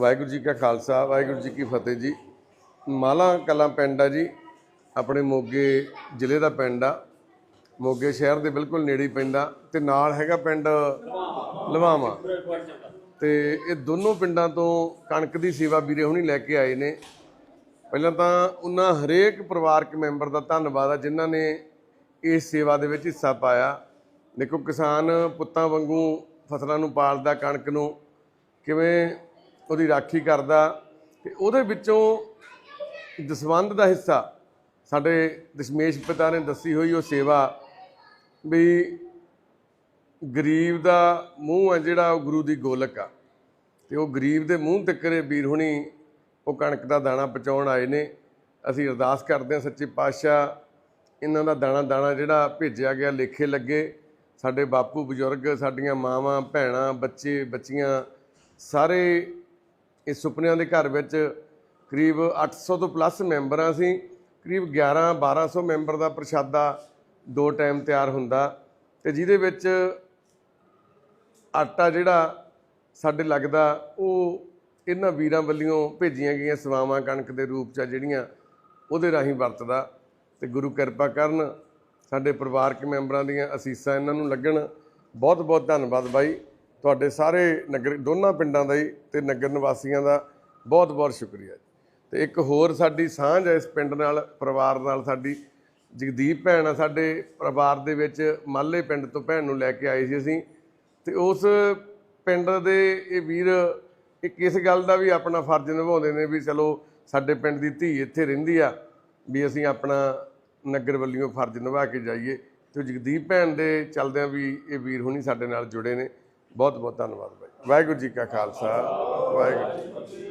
ਵਾਹਿਗੁਰੂ ਜੀ ਕਾ ਖਾਲਸਾ, ਵਾਹਿਗੁਰੂ ਜੀ ਕੀ ਫਤਿਹ ਜੀ। ਮਾਲਾ ਕਲਾਂ ਪਿੰਡ ਆ ਜੀ, ਆਪਣੇ ਮੋਗੇ ਜ਼ਿਲ੍ਹੇ ਦਾ ਪਿੰਡ ਆ। ਮੋਗੇ ਸ਼ਹਿਰ ਦੇ ਬਿਲਕੁਲ ਨੇੜੇ ਹੀ ਪੈਂਦਾ ਤੇ ਨਾਲ ਹੈਗਾ ਪਿੰਡ ਲਵਾਵਾ। ਤੇ ਇਹ ਦੋਨੋਂ ਪਿੰਡਾਂ ਤੋਂ ਕਣਕ ਦੀ ਸੇਵਾ ਵੀਰੇ ਹੁਣੀ ਲੈ ਕੇ ਆਏ ਨੇ। ਪਹਿਲਾਂ ਤਾਂ ਉਹਨਾਂ ਹਰੇਕ ਪਰਿਵਾਰਕ ਮੈਂਬਰ ਦਾ ਧੰਨਵਾਦ ਆ, ਜਿਨ੍ਹਾਂ ਨੇ ਇਸ ਸੇਵਾ ਦੇ ਵਿੱਚ ਹਿੱਸਾ ਪਾਇਆ। ਦੇਖੋ ਕਿਸਾਨ ਪੁੱਤਾਂ ਵਾਂਗੂ ਫਸਲਾਂ ਨੂੰ ਪਾਲਦਾ, ਕਣਕ ਨੂੰ। ਕਿਵੇਂ ਉਹਦੀ ਰਾਖੀ ਕਰਦਾ ਤੇ ਉਹਦੇ ਵਿੱਚੋਂ ਦਸਵੰਧ ਦਾ ਹਿੱਸਾ ਸਾਡੇ ਦਸ਼ਮੇਸ਼ ਪਿਤਾ ਨੇ ਦੱਸੀ ਹੋਈ ਉਹ ਸੇਵਾ ਵੀ ਗਰੀਬ ਦਾ ਮੂੰਹ ਹੈ ਜਿਹੜਾ ਉਹ ਗੁਰੂ ਦੀ ਗੋਲਕ ਆ। ਤੇ ਉਹ ਗਰੀਬ ਦੇ ਮੂੰਹ ਤੱਕ ਇਹ ਵੀਰ ਹੁਣੀ ਉਹ ਕਣਕ ਦਾ ਦਾਣਾ ਪਹੁੰਚਾਉਣ ਆਏ ਨੇ। ਅਸੀਂ ਅਰਦਾਸ ਕਰਦੇ ਹਾਂ ਸੱਚੇ ਪਾਤਸ਼ਾਹ, ਇਹਨਾਂ ਦਾ ਦਾਣਾ ਦਾਣਾ ਜਿਹੜਾ ਭੇਜਿਆ ਗਿਆ, ਲੇਖੇ ਲੱਗੇ। ਸਾਡੇ ਬਾਪੂ ਬਜ਼ੁਰਗ, ਸਾਡੀਆਂ ਮਾਵਾਂ, ਭੈਣਾਂ, ਬੱਚੇ, ਬੱਚੀਆਂ, ਸਾਰੇ ਇਸ ਸੁਪਨਿਆਂ ਦੇ ਘਰ ਵਿੱਚ ਕਰੀਬ 800 ਤੋਂ ਪਲੱਸ ਮੈਂਬਰਾਂ ਸੀ। ਕਰੀਬ 11 1200 ਮੈਂਬਰ ਦਾ ਪ੍ਰਸ਼ਾਦਾ ਦੋ ਟਾਈਮ ਤਿਆਰ ਹੁੰਦਾ ਤੇ ਜਿਹਦੇ ਵਿੱਚ ਆਟਾ ਜਿਹੜਾ ਸਾਡੇ ਲੱਗਦਾ ਉਹ ਇਹਨਾਂ ਵੀਰਾਂ ਵੱਲੋਂ ਭੇਜੀਆਂ ਗਈਆਂ ਸੇਵਾਵਾਂ ਕਣਕ ਦੇ ਰੂਪ 'ਚ ਜਿਹੜੀਆਂ ਉਹਦੇ ਰਾਹੀਂ ਵਰਤਦਾ ਤੇ ਗੁਰੂ ਕਿਰਪਾ ਕਰਨ ਸਾਡੇ ਪਰਿਵਾਰਕ ਮੈਂਬਰਾਂ ਦੀਆਂ ਅਸੀਸਾਂ ਇਹਨਾਂ ਨੂੰ ਲੱਗਣ। ਬਹੁਤ ਬਹੁਤ ਧੰਨਵਾਦ ਬਾਈ। ਤੁਹਾਡੇ ਸਾਰੇ ਨਗਰ ਦੋਨਾਂ ਪਿੰਡਾਂ ਦਾ ਹੀ ਤੇ ਨਗਰ ਨਿਵਾਸੀਆਂ ਦਾ ਬਹੁਤ ਬਹੁਤ ਸ਼ੁਕਰੀਆ ਜੀ। ਤੇ ਇੱਕ ਹੋਰ ਸਾਡੀ ਸਾਂਝ ਹੈ ਇਸ ਪਿੰਡ ਨਾਲ, ਪਰਿਵਾਰ ਨਾਲ ਸਾਡੀ। ਜਗਦੀਪ ਭੈਣ ਆ ਸਾਡੇ ਪਰਿਵਾਰ ਦੇ ਵਿੱਚ, ਮਾਲੇ ਪਿੰਡ ਤੋਂ ਭੈਣ ਨੂੰ ਲੈ ਕੇ ਆਏ ਸੀ ਅਸੀਂ। ਤੇ ਉਸ ਪਿੰਡ ਦੇ ਇਹ ਵੀਰ ਇੱਕ ਇਸ ਗੱਲ ਦਾ ਵੀ ਆਪਣਾ ਫਰਜ਼ ਨਿਭਾਉਂਦੇ ਨੇ ਵੀ ਚਲੋ ਸਾਡੇ ਪਿੰਡ ਦੀ ਧੀ ਇੱਥੇ ਰਹਿੰਦੀ ਆ, ਵੀ ਅਸੀਂ ਆਪਣਾ ਨਗਰ ਵੱਲੋਂ ਫਰਜ਼ ਨਿਭਾ ਕੇ ਜਾਈਏ। ਤੇ ਜਗਦੀਪ ਭੈਣ ਦੇ ਚਲਦਿਆਂ ਵੀ ਇਹ ਵੀਰ ਹੁਣੀ ਸਾਡੇ ਨਾਲ ਜੁੜੇ ਨੇ। ਬਹੁਤ ਬਹੁਤ ਧੰਨਵਾਦ ਭਾਈ ਵਾਹਿਗੁਰੂ ਜੀ ਕਾ ਖਾਲਸਾ ਵਾਹਿਗੁਰੂ ਜੀ